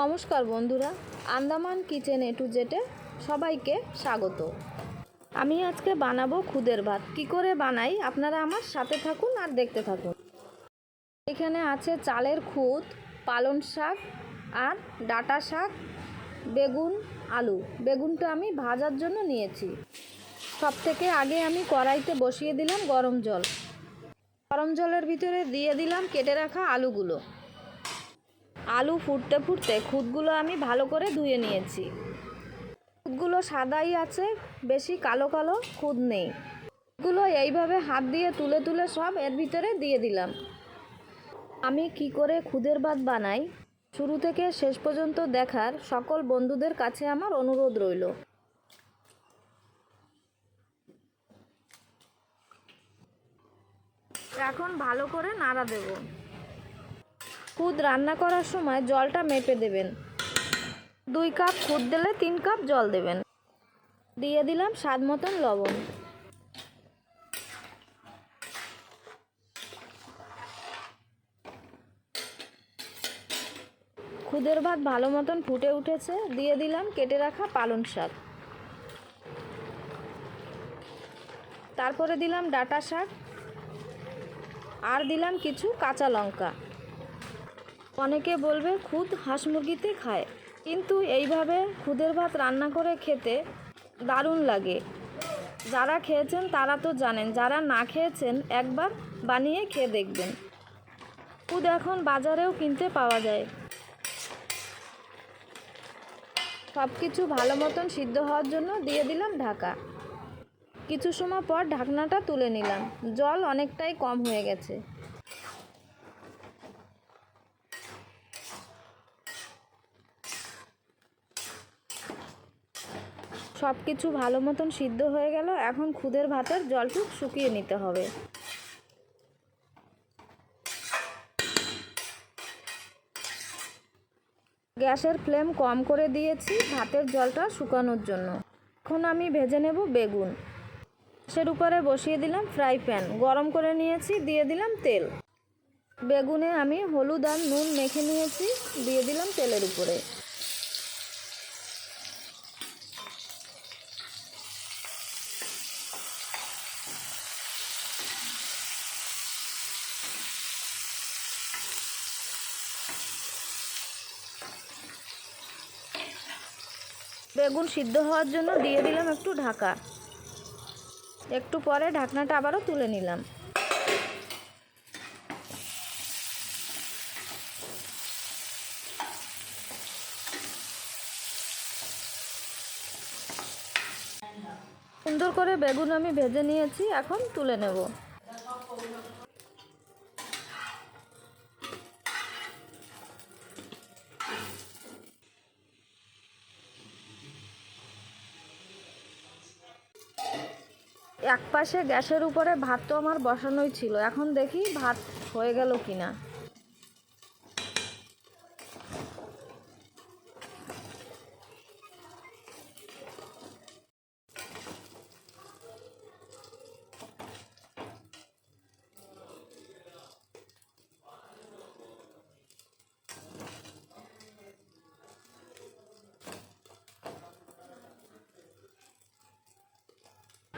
নমস্কার বন্ধুরা, Andaman kitchen A to জেটে সবাইকে স্বাগত। আমি আজকে বানাবো খুদের ভাত। কি করে বানাই? আপনারা আমার সাথে থাকুন আর দেখতে থাকুন। এখানে আছে চালের খুদ, পালং শাক আর ডাটা শাক, বেগুন, আলু। বেগুনটা আমি ভাজার জন্য নিয়েছি। সব থেকে আগে আমি কড়াইতে বসিয়ে দিলাম গরম জল। গরম জলের ভিতরে দিয়ে দিলাম কেটে রাখা আলুগুলো। আলু ফুটতে ফুটতে খুদগুলো আমি ভালো করে ধুয়ে নিয়েছি। খুদগুলো সাদাই আছে, বেশি কালো কালো খুদ নেই। খুদগুলো এইভাবে হাত দিয়ে তুলে তুলে সব এর ভিতরে দিয়ে দিলাম। আমি কি করে খুদের ভাত বানাই? শুরু থেকে শেষ পর্যন্ত দেখার সকল বন্ধুদের কাছে আমার অনুরোধ রইল। এখন ভালো করে নাড়া দেবো। খুদ রান্না করার সময় জলটা মেপে দেবেন। দুই কাপ খুদ দিলে তিন কাপ জল দেবেন। দিয়ে দিলাম স্বাদ মতন লবণ। খুদের ভাত ভালো মতন ফুটে উঠেছে। দিয়ে দিলাম কেটে রাখা পালং শাক। তারপরে দিলাম ডাটা শাক। আর দিলাম কিছু কাঁচা লঙ্কা। অনেকে বলবে খুদ হাঁস মুরগিতে খায়, কিন্তু এইভাবে খুদের ভাত রান্না করে খেতে দারুণ লাগে। যারা খেয়েছেন তারা তো জানেন, যারা না খেয়েছেন একবার বানিয়ে খেয়ে দেখবেন। খুদ এখন বাজারেও কিনতে পাওয়া যায়। সব কিছু ভালো মতন সিদ্ধ হওয়ার জন্য দিয়ে দিলাম ঢাকা। কিছু সময় পর ঢাকনাটা তুলে নিলাম। জল অনেকটাই কম হয়ে গেছে। সব কিছু ভালো মতন সিদ্ধ হয়ে গেল। এখন খুদের ভাতের জলটুক শুকিয়ে নিতে হবে। গ্যাসের ফ্লেম কম করে দিয়েছি ভাতের জলটা শুকানোর জন্য। এখন আমি ভেজে নেব বেগুন। গ্যাসের উপরে বসিয়ে দিলাম ফ্রাই প্যান। গরম করে নিয়েছি, দিয়ে দিলাম তেল। বেগুনে আমি হলুদ আর নুন মেখে নিয়েছি, দিয়ে দিলাম তেলের উপরে। বেগুন সিদ্ধ হওয়ার জন্য দিয়ে দিলাম একটু ঢাকা। একটু পরে ঢাকনাটা আবারও তুলে নিলাম। সুন্দর করে বেগুন আমি ভেজে নিয়েছি, এখন তুলে নেব। এক পাশে গ্যাসের উপরে ভাত তো আমার বসানোই ছিল। এখন দেখি ভাত হয়ে গেল কিনা।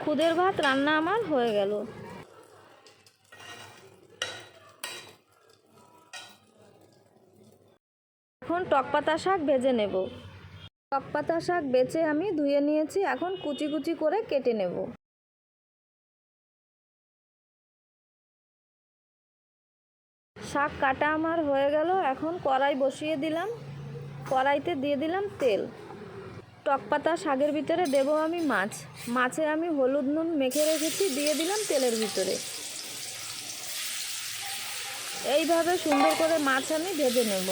খুদের ভাত রান্না আমার হয়ে গেল। এখন টকপাতা শাক ভেজে নেব। টকপাতা শাক বেছে আমি ধুয়ে নিয়েছি, এখন কুচি কুচি করে কেটে নেব। শাক কাটা আমার হয়ে গেল, এখন কড়াই বসিয়ে দিলাম। কড়াইতে দিয়ে দিলাম তেল। টকপাতা শাকের ভিতরে দেবো আমি মাছ। মাছে আমি হলুদ নুন মেখে রেখেছি, দিয়ে দিলাম তেলের ভিতরে। এইভাবে সুন্দর করে মাছ আমি ভেজে নেব।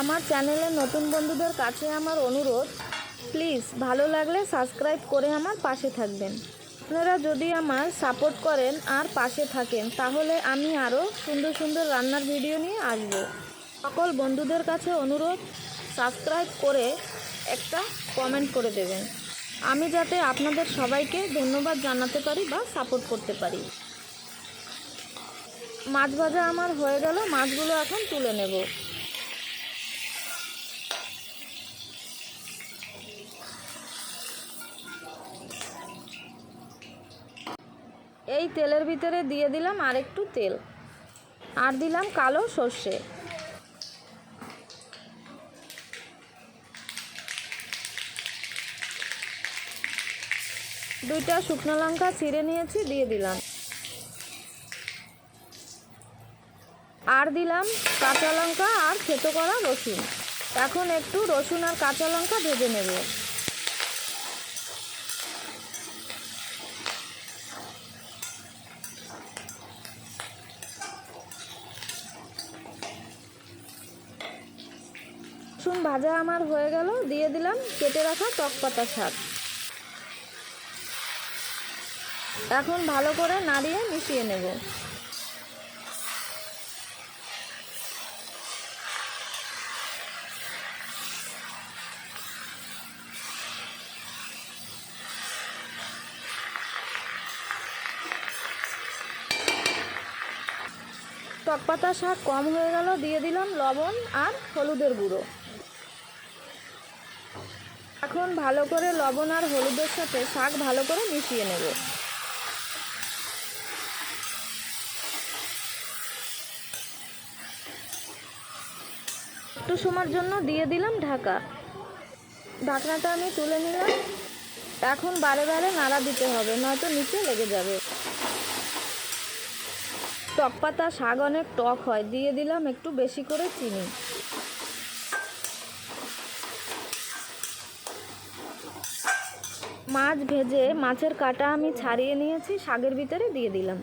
আমার চ্যানেলে নতুন বন্ধুদের কাছে আমার অনুরোধ, প্লিজ ভালো লাগলে সাবস্ক্রাইব করে আমার পাশে থাকবেন। আপনারা যদি আমার সাপোর্ট করেন আর পাশে থাকেন, তাহলে আমি আরও সুন্দর সুন্দর রান্নার ভিডিও নিয়ে আসব। সকল বন্ধুদের কাছে অনুরোধ সাবস্ক্রাইব করে একটা কমেন্ট করে দেবেন। আমি যাতে আপনাদের সবাইকে ধন্যবাদ জানাতে পারি বা সাপোর্ট করতে পারি। মাছ ভাজা আমার হয়ে গেল, মাছগুলো এখন তুলে নেব। এই তেলের ভিতরে দিয়ে দিলাম আরেকটু তেল। আর দিলাম কালো সর্ষে। দুইটা শুকনো লঙ্কা চিড়ে নিয়েছি, দিয়ে দিলাম। আর দিলাম কাঁচা লঙ্কা আর থেতো করা রসুন। এখন একটু রসুন আর কাঁচা লঙ্কা ভেজে নেব। রসুন ভাজা আমার হয়ে গেল, দিয়ে দিলাম কেটে রাখা টক পাতা শাক। এখন ভালো করে নাড়িয়ে মিশিয়ে নেব। টক পাতা শাক কম হয়ে গেল, দিয়ে দিলাম লবণ আর হলুদের গুঁড়ো। এখন ভালো করে লবণ আর হলুদের সাথে শাক ভালো করে মিশিয়ে নেব। একটু সময়ের জন্য দিয়ে দিলাম ঢাকা। ঢাকনাটা আমি তুলে নিলাম। এখন বারে বারে নাড়া দিতে হবে, নয়তো নিচে লেগে যাবে। টক পাতা শাক অনেক টক হয়, দিয়ে দিলাম একটু বেশি করে চিনি। মাছ ভেজে মাছের কাটা আমি ছাড়িয়ে নিয়েছি, শাকের ভিতরে দিয়ে দিলাম।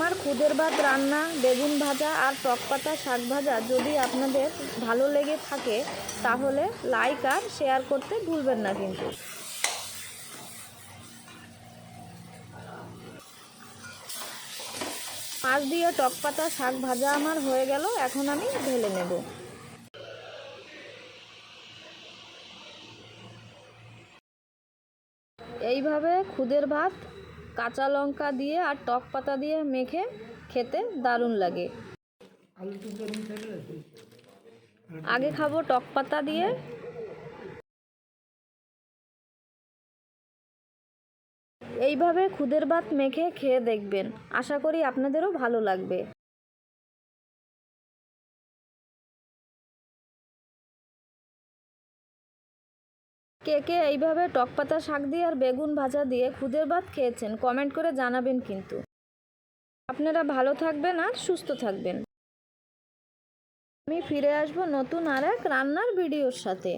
আমার খুদের ভাত, রান্না, বেগুন ভাজা আর টক পাতা, শাক ভাজা যদি আপনাদের ভালো লেগে থাকে, তাহলে লাইক আর শেয়ার করতে ভুলবেন না কিন্তু। মাছ দিয়ে টক পাতা, শাক ভাজা আমার হয়ে গেল, এখন আমি ঢেলে নেব। এইভাবে খুদের ভাত কাঁচা লঙ্কা দিয়ে আর টক পাতা দিয়ে মেখে খেতে দারুণ লাগে। আগে খাব টক পাতা দিয়ে। এইভাবে খুদের ভাত মেখে খেয়ে দেখবেন। আশা করি আপনাদেরও ভালো লাগবে। কে কে এইভাবে টক পাতা শাক দিয়ে আর বেগুন ভাজা দিয়ে খুদের ভাত খেয়েছেন কমেন্ট করে জানাবেন কিন্তু। আপনারা ভালো থাকবেন আর সুস্থ থাকবেন। আমি ফিরে আসব নতুন আর এক রান্নার ভিডিওর সাথে।